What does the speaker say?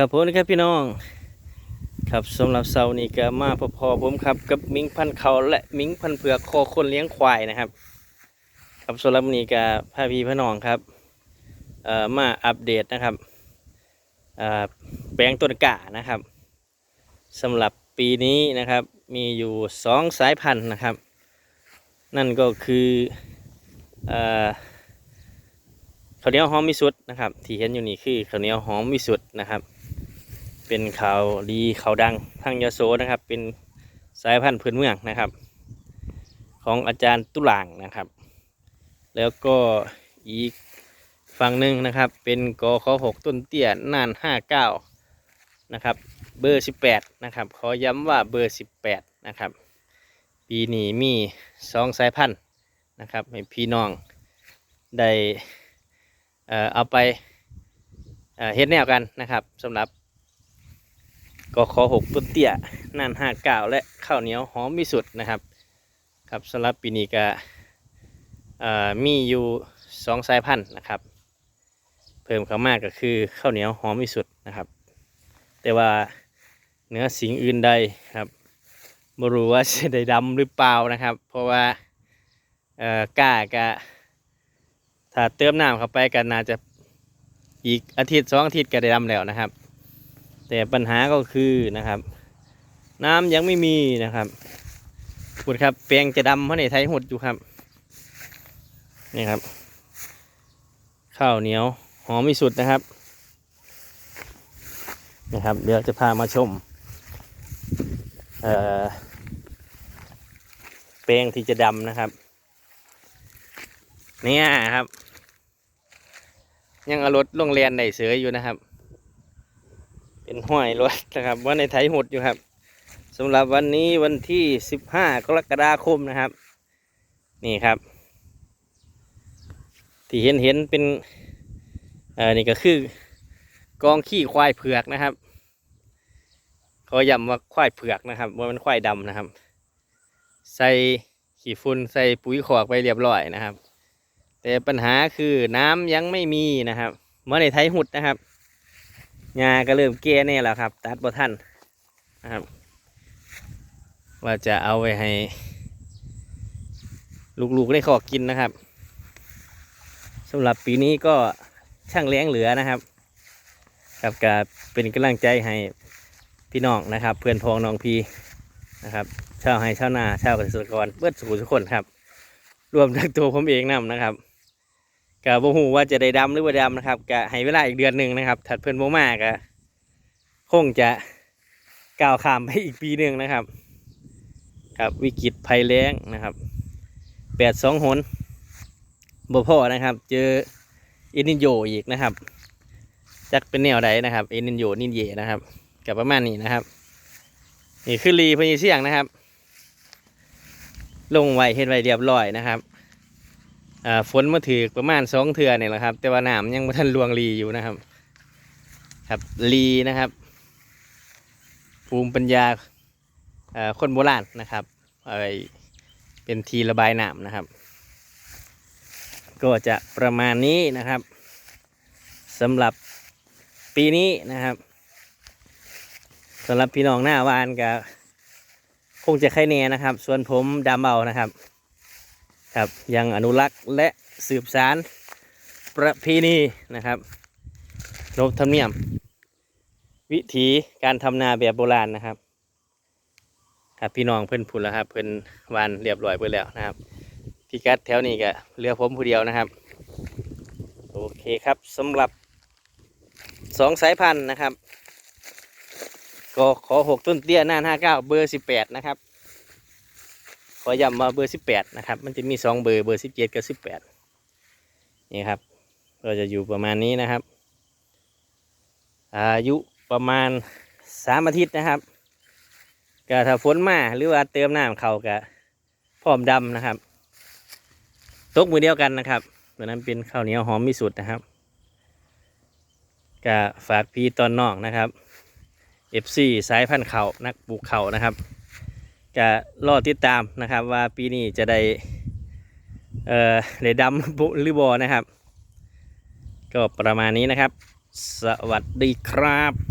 ครับผมนะครับพี่น้องครับสำหรับเสาร์นี้ก็มาพอพอผมครับกับมิงพันเขาและมิงพันเผือกคอคนเลี้ยงควายนะครับ ครับสำหรับนี้ก็พาพี่พี่น้องครับเอ่อมาอัปเดตนะครับเอ่อแปลงต้นกล้านะครับสำหรับปีนี้นะครับมีอยู่สองสายพันธุ์นะครับ นั่นก็คือเอ่อข้าวเหนียวหอมมิสุดนะครับ ที่เห็นอยู่นี่คือข้าวเหนียวหอมมิสุดนะครับ เป็นข่าวดีข่าวดังทางยโสนะครับ เป็นสายพันธุ์พื้นเมืองนะครับ ของอาจารย์ตุลางนะครับ แล้วก็อีกฝั่งหนึ่งนะครับ เป็นกขหกต้นเตี้ยน่านห้าเก้านะครับเบอร์สิบแปดนะครับขอย้ำว่าเบอร์สิบแปดนะครับ ปีนี้มีสองสายพันธุ์นะครับให้พี่น้องได้เอ่อเอาไปเอ่อเฮ็ดแนวกันนะครับสำหรับ ก็ขอหกต้นเตี้ยน่นห้าเก้าและข้าวเหนียวหอมมิสุดนะครับ ครับสำหรับปีนี้ก็เอ่อมีอยู่สองสายพันธุ์นะครับ เพิ่มเข้ามากก็คือข้าวเหนียวหอมมิสุดนะครับ แต่ว่าเนื้อสิ่งอื่นใดครับไม่รู้ว่าจะได้ดำหรือเปล่านะครับ เพราะว่าอ่อกล้ากะถ้าเติมน้ำเข้าไปกันน่าจะอีกอาทิตย์สองอาทิตย์ก็ได้ดำแล้วนะครับ แต่ปัญหาก็คือนะครับ น้ำยังไม่มีนะครับพูดครับแปลงจะดำเพราะในไทยหดอยู่ครับนี่ครับ ข้าวเหนียวหอมที่สุดนะครับนะครับ เดี๋ยวจะพามาชมเอ่อแปลงที่จะดำนะครับ เนี่ยครับ ยังเอารถลงเรียนได้เสืออยู่นะครับ เป็นห้อยรถนะครับว่าในไถหดอยู่ครับสำหรับวันนี้วันที่15กรกฎาคมนะครับ นี่ครับ ที่เห็นเห็นเป็นเอ่อนี่ก็คือกองขี้ควายเผือกนะครับเขาย้ำว่าควายเผือกนะครับว่ามันควายดำนะครับ ใส่ขี้ฝุ่นใส่ปุ๋ยขอกไปเรียบร้อยนะครับ แต่ปัญหาคือน้ำยังไม่มีนะครับเมื่อในไทยหุดนะครับ งาก็เริ่มแก่แน่แล้วครับ ตัดบ่ทันนะครับ ว่าจะเอาไว้ให้ ลูกๆได้ขอกินนะครับสำหรับปีนี้ก็ช่างเลี้ยงเหลือนะครับครับก็เป็นกำลังใจให้พี่น้องนะครับ เพื่อนพ้องน้องพีนะครับชาวให้ชาวนาชาวเกษตรกรเพื่อสู่ทุกคนครับ รวมทั้งตัวผมเองนํนะครับ กะบ่ฮู้ว่าจะได้ดำหรือว่าดำนะครับกะให้เวลาอีกเดือนหนึ่งนะครับถัดเพิ่นบ่มากะคงจะก้าวข้ามไปอีกปีหนึ่งนะครับ ครับวิกฤตภัยแล้งนะครับแปดสองหนบ่พอนะครับ เจอเอนินโยอีกนะครับจักเป็นแนวใดนะครับเอนินโยนินเยนะครับกับประมาณนี้นะครับนี่คือรีพญเสียงนะครับ ลงไว้เฮ็ดไว้เรียบร้อยนะครับ ฝนมาถือประมาณสองเทือเนี่ยแหละครับ แต่ว่าน้ำยังไม่ทันลวงรีอยู่นะครับ ครับรีนะครับ ภูมิปัญญาคนโบราณนะครับอะไรเป็นทีระบายน้ำนะครับ ก็จะประมาณนี้นะครับสำหรับปีนี้นะครับสำหรับพี่น้องหน้าวานกับคงจะใครเน่นะครับ ส่วนผมดำเบานะครับ ครับยังอนุรักษ์และสืบสารประเพณีนะครับนบธรรมเนียม วิถีการทำนาแบบโบราณนะครับ ครับพี่น้องเพื่อนพูดแล้วครับ เพื่อนวานเรียบร้อยไปแล้วนะครับพี่กัดแถวนี้ก็เหลือผมผู้เดียวนะครับ โอเคครับสำหรับสองสายพันธุ์นะครับก็ขอหกต้นเตี้ยหน้าห้าเก้าเบอร์สิบแปดนะครับ อย้ำมาเบอร์สิบแปดนะครับ มันจะมีสองเบอร์เบอร์สิบเจ็ดกับสิบแปดนี่ครับก็จะอยู่ประมาณนี้นะครับ อายุประมาณสามอาทิตย์นะครับก็ถ้าฝนมาหรือว่าเติมน้ำเขาก็พร้อมดำนะครับ ตกมือเดียวกันนะครับตัวนั้นเป็นข้าวเหนียวหอมมิสุดนะครับก็ฝากพี่ตอนน้องนะครับ FC สายพันธุ์เขานักปลูกเขานะครับ จะรอติดตามนะครับ ว่าปีนี้จะได้เอ่อได้ดำหรือบอนะครับ ก็ประมาณนี้นะครับ สวัสดีครับ